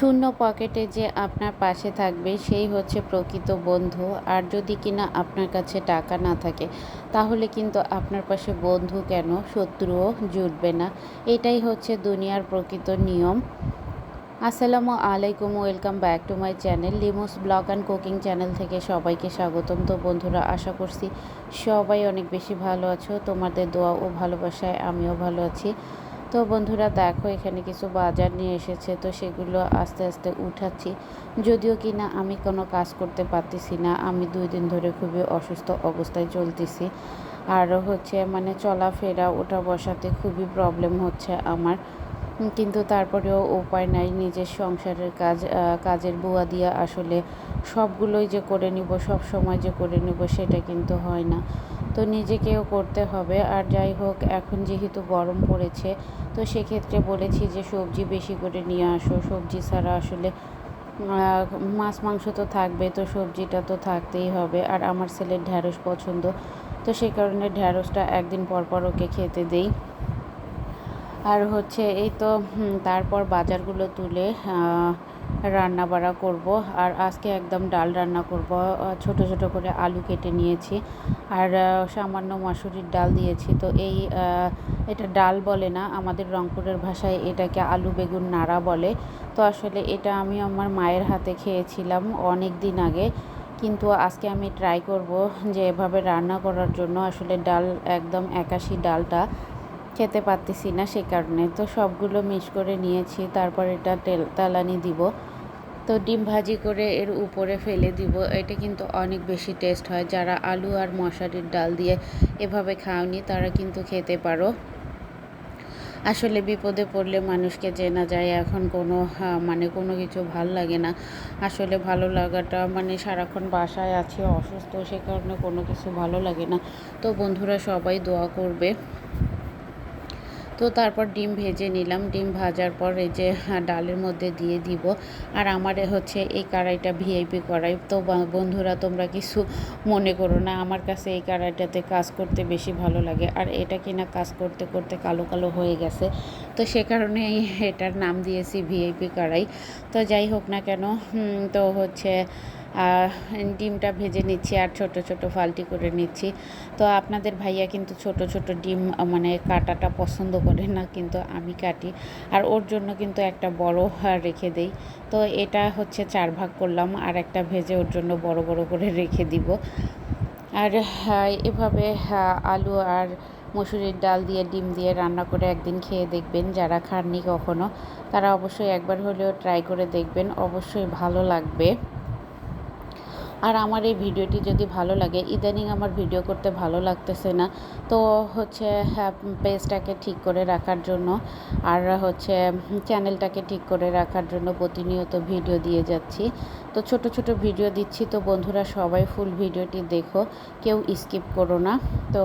শূন্য পকেটে যে আপনার পাশে থাকবে, সেই হচ্ছে প্রকৃত বন্ধু। আর যদি কিনা আপনার কাছে টাকা না থাকে, তাহলে কিন্তু আপনার পাশে বন্ধু কেন? শত্রুও জুটবে না। এটাই হচ্ছে দুনিয়ার প্রকৃত নিয়ম। আসসালামু আলাইকুম, welcome back to my channel লিমোস blog and cooking channel থেকে সবাইকে স্বাগতম। তো বন্ধুরা, আশা করছি সবাই অনেক বেশি ভালো আছো। তোমাদের দোয়া ও ভালোবাসায় আমিও ভালো আছি। তো বন্ধুরা দেখো, এখানে কিছু বাজার নিয়ে এসেছে, তো সেগুলো আস্তে আস্তে উঠাচ্ছি। যদিও কি না আমি কোনো কাজ করতে পারতেছি না, আমি দুই দিন ধরে খুবই অসুস্থ অবস্থায় চলতেছি। আর হচ্ছে মানে চলাফেরা, ওঠা বসাতে খুবই প্রবলেম হচ্ছে আমার। কিন্তু তারপরেও উপায় নাই, নিজের সংসারের কাজ কাজের বুয়া দিয়ে আসলে সবগুলোই যে করে নিব, সব সময় যে করে নিব, সেটা কিন্তু হয় না। তো নিজেকেও করতে হবে। আর যাই হোক, এখন যেহেতু গরম পড়েছে, তো সেক্ষেত্রে বলেছি যে সবজি বেশি করে নিয়ে আসো। সবজি ছাড়া আসলে মাছ, মাংস তো থাকবে, তো সবজিটা তো থাকতেই হবে। আর আমার ছেলের ঢ্যাঁড়স পছন্দ, তো সেই কারণে ঢ্যাঁড়সটা একদিন পর পর ওকে খেতে দেই। আর হচ্ছে এই তো তারপর বাজারগুলো তুলে রান্না বাড়া করব। আর আজকে একদম ডাল রান্না করব। ছোট ছোট করে আলু কেটে নিয়েছি। আর সামান্য মাসুরির ডাল দিয়েছি। তো এই এটা ডাল বলে না, আমাদের রংপুরের ভাষায় এটাকে আলু বেগুন নাড়া বলে। তো আসলে এটা আমি আমার মায়ের হাতে খেয়েছিলাম অনেক দিন আগে। কিন্তু আজকে আমি ট্রাই করব যে এভাবে রান্না করার জন্য। আসলে ডাল একদম একাশি ডালটা। খেতে পারতেছি না সে কারণে। তো সবগুলো মিক্স করে নিয়েছি, তারপর এটা তেল, তালানি দিব। তো ডিম ভাজি করে এর উপরে ফেলে দিব। এটা কিন্তু অনেক বেশি টেস্ট হয়। যারা আলু আর মশারির ডাল দিয়ে এভাবে খাওনি, তারা কিন্তু খেতে পারো। আসলে বিপদে পড়লে মানুষকে চেনা যায়, এখন কোনো মানে কোনো কিছু ভালো লাগে না। আসলে ভালো লাগাটা মানে সারাক্ষণ বাসায় আছে, অসুস্থ, সে কারণে কোনো কিছু ভালো লাগে না। তো বন্ধুরা সবাই দোয়া করবে। তো তারপর ডিম ভেজে নিলাম। ডিম ভাজার পর এই যে ডালের মধ্যে দিয়ে দিব। আর আমার হচ্ছে এই কড়াইটা ভিআইপি কড়াই তো বন্ধুরা, তোমরা কিছু মনে করো না, আমার কাছে এই কড়াইটাতে কাজ করতে বেশি ভালো লাগে। আর এটা কিনা কাজ করতে করতে কালো কালো হয়ে গেছে। তো সে কারণে এটার নাম দিয়েছি ভিআইপি কড়াই। তো যাই হোক না কেন তো হচ্ছে ডিমটা ভেজে নিচ্ছি আর ছোট ছোট ফাল্টি করে নিচ্ছি। তো আপনাদের ভাইয়া কিন্তু ছোট ছোট ডিম মানে কাটাটা পছন্দ করে না, কিন্তু আমি কাটি। আর ওর জন্য কিন্তু একটা বড় রেখে দেই। তো এটা হচ্ছে চার ভাগ করলাম, আর একটা ভেজে ওর জন্য বড় বড় করে রেখে দিব। আর এভাবে আলু আর মসুরির ডাল দিয়ে, ডিম দিয়ে রান্না করে একদিন খেয়ে দেখবেন। যারা খাননি কখনো, তারা অবশ্যই একবার হলেও ট্রাই করে দেখবেন। অবশ্যই ভালো লাগবে। আর আমার এই ভিডিওটি যদি ভালো লাগে, ইদানিং আমার ভিডিও করতে ভালো লাগতেছে না, তো হচ্ছে পেজটাকে ঠিক করে রাখার জন্য আর হচ্ছে, চ্যানেলটাকে ঠিক করে রাখার জন্য প্রতিনিয়ত ভিডিও দিয়ে যাচ্ছি। তো ছোট ছোট ভিডিও দিচ্ছি। তো বন্ধুরা, সবাই ফুল ভিডিওটি দেখো, কেউ স্কিপ করো না। তো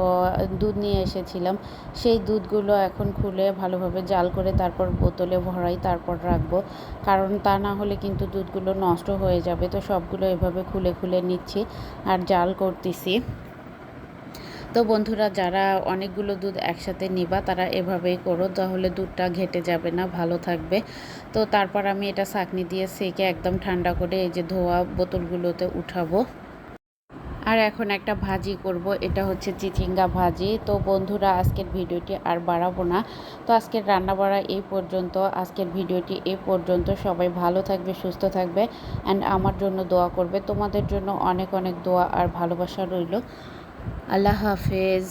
দুধ নিয়ে এসেছিলাম, সেই দুধগুলো এখন খুলে ভালোভাবে জাল করে তারপর বোতলে ভরাই, তারপর রাখব। কারণ তা না হলে কিন্তু দুধগুলো নষ্ট হয়ে যাবে। তো সবগুলো এভাবে খুলে খুলে নিচ্ছি আর জাল করতেছি। তো বন্ধুরা, যারা অনেকগুলো দুধ একসাথে নিবা, তারা এভাবেই করো, তাহলে দুধটা ঘেটে যাবে না, ভালো থাকবে। তো তারপর আমি এটা সাকনি দিয়ে সেকে একদম ঠান্ডা করে এই যে ধোয়া বোতলগুলোতে উঠাবো। আর এখন একটা ভাজি করব, এটা হচ্ছে চিচিঙ্গা ভাজি। তো বন্ধুরা, আজকের ভিডিওটি আর বাড়াবো না। তো আজকের রান্না বাড়া এই পর্যন্ত। আজকের ভিডিওটি এই পর্যন্ত। সবাই ভালো থাকবে, সুস্থ থাকবে। অ্যান্ড আমার জন্য দোয়া করবে। তোমাদের জন্য অনেক অনেক দোয়া আর ভালোবাসা রইল। আল্লাহ হাফেজ।